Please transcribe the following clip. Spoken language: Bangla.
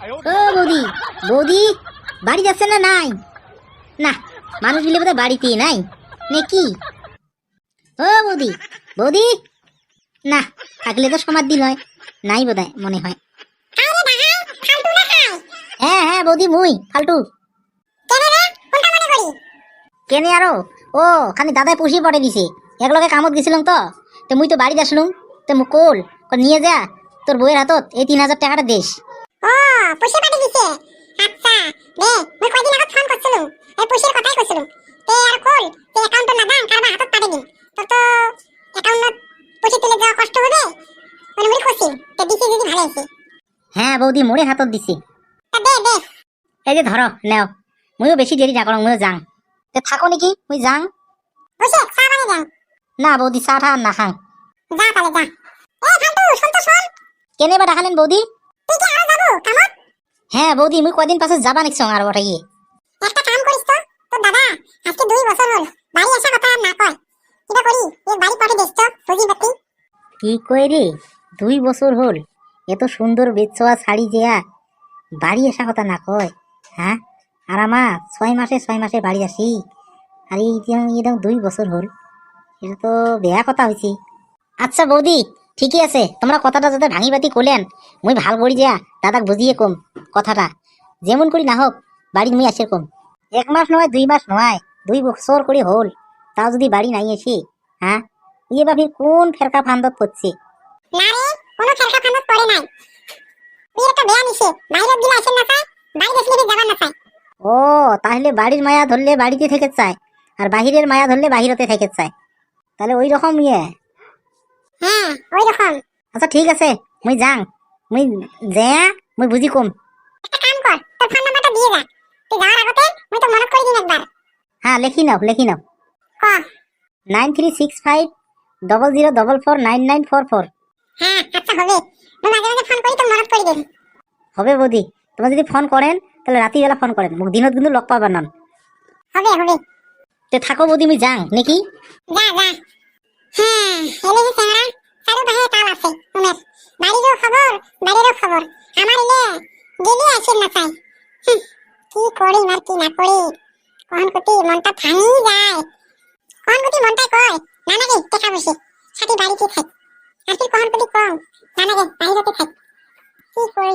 ও বৌদি বৌদি বাড়ি যাচ্ছে না নাই? না মানুষ বোধহয় বাড়িতেই নাই। নাকি? ও বৌদি বৌদি? না থাকলে তো সমাধি নয়। নাই বোধ মনে হয়। হ্যাঁ হ্যাঁ বৌদি মুই ফালতু। কেনে আরও? ও খালি দাদাই পুষিয়ে পড়ে দিছে। একলগে কামত গেছিলাম তো। তো মুই তো বাড়ি আসলুম তো মু কোল নিয়ে যা। তোর বইয়ের হাতত এই তিন হাজার টাকাটা দেশ। পুষে পাঠি দিছে। আচ্ছা বে মই কয়দিন আগত ফোন করছিলুম এই পুষের কথাই কইছিলুম তে আর কল তে অ্যাকাউন্ট না দাম কারবা হাতত পাঠি দিন তোর তো অ্যাকাউন্টত পুষে তুলে যাওয়া কষ্ট হবে মানে মুই খুশি তে দিছে যদি ভালো হইছে হ্যাঁ বৌদি মোরে হাতত দিছে। দে দে। এই যে ধরো নেও মুইও বেশি দেরি না করো মুইও যাং। তে থাকো নাকি মুই যাং। পুষে চা বানিয়ে যান না বৌদি চা ঠা না খাং যা তাহলে যা। এই ফালতু শুন তো শুন কেনে বা ডাকালেন বৌদি? তুই কি আরও যাব কামত। হ্যাঁ বৌদি মুই কদিন পাছত যাবা নিকছ আর বটা গিয়ে। একটা কাম করিস তো তোর দাদা আজকে দুই বছর হল বাড়ি আসা কথা না কয়। এটা করি এক বাড়ি পাঠে দিস তো সুজি বাতি কি কই রে দুই বছর হল এত সুন্দর বেচোয়া শাড়ি যেয়া বাড়ি আসা কথা না কয় হ্যাঁ আর আমার ছয় মাসে ছয় মাসে বাড়ি আসি আর এই একদম দুই বছর হল এটা তো বেয়া কথা হয়েছে আচ্ছা বৌদি ঠিকই আছে তোমরা কথাটা যাতে ভাঙি বাতি করলেন মুই ভালো করি যা দাদাক বুঝিয়ে কম কথাটা। যেমন করি না হোক বাড়ি মুই আসে কম। এক মাস নয় দুই মাস নয় দুই বছর করে হল। তাও যদি বাড়ি নাই এসি হ্যাঁ? ইয়ে বাপি কোন ফেরকা ফান্দত পড়ছে? না রে কোনো খেলকা ফান্দত পড়ে নাই। তুই একটা বেয়া নিছে বাইরে গিলা আসেন না চাই বাড়ি গেছলে যাবার না চাই। ও তাহলে বাড়ির মায়া ধরলে বাড়িতে থেকে চায় আর বাহিরের মায়া ধরলে বাহিরতে থেকে চায়। তাহলে ওই রকম ইয়ে। হ্যাঁ ওই রকম আচ্ছা ঠিক আছে মুই যাং। মুই যে মুই বুঝি কম। একটা কাম কর তোর ফোন নাম্বারটা দিয়ে যা। তুই যাওয়ার আগতে মুই তো মনত করে দিন একবার। হ্যাঁ লেখি নাও লেখি নাও। ক? Nine three six five double zero double four nine nine four four. হ্যাঁ আচ্ছা হবে। মুই মাঝে মাঝে ফোন করি তো মনত করে দিন। হবে বৌদি তোমার যদি ফোন করেন তাহলে রাত্রিবেলা ফোন করেন। মোক দিনত কিন্তু লগ হবে হবে। তে থাকো বৌদি আমি যাং। নাকি? যা যা। করি মার কি না করি? কোন কুটি মনটা ভাঙি যায়। কোন কুটি মনটা কয়, নানা গে দেখা বসে। সাথে বাড়িতে থাক? আর কোন কুটি কম নানা গে বাড়িতে থাক। কি করি?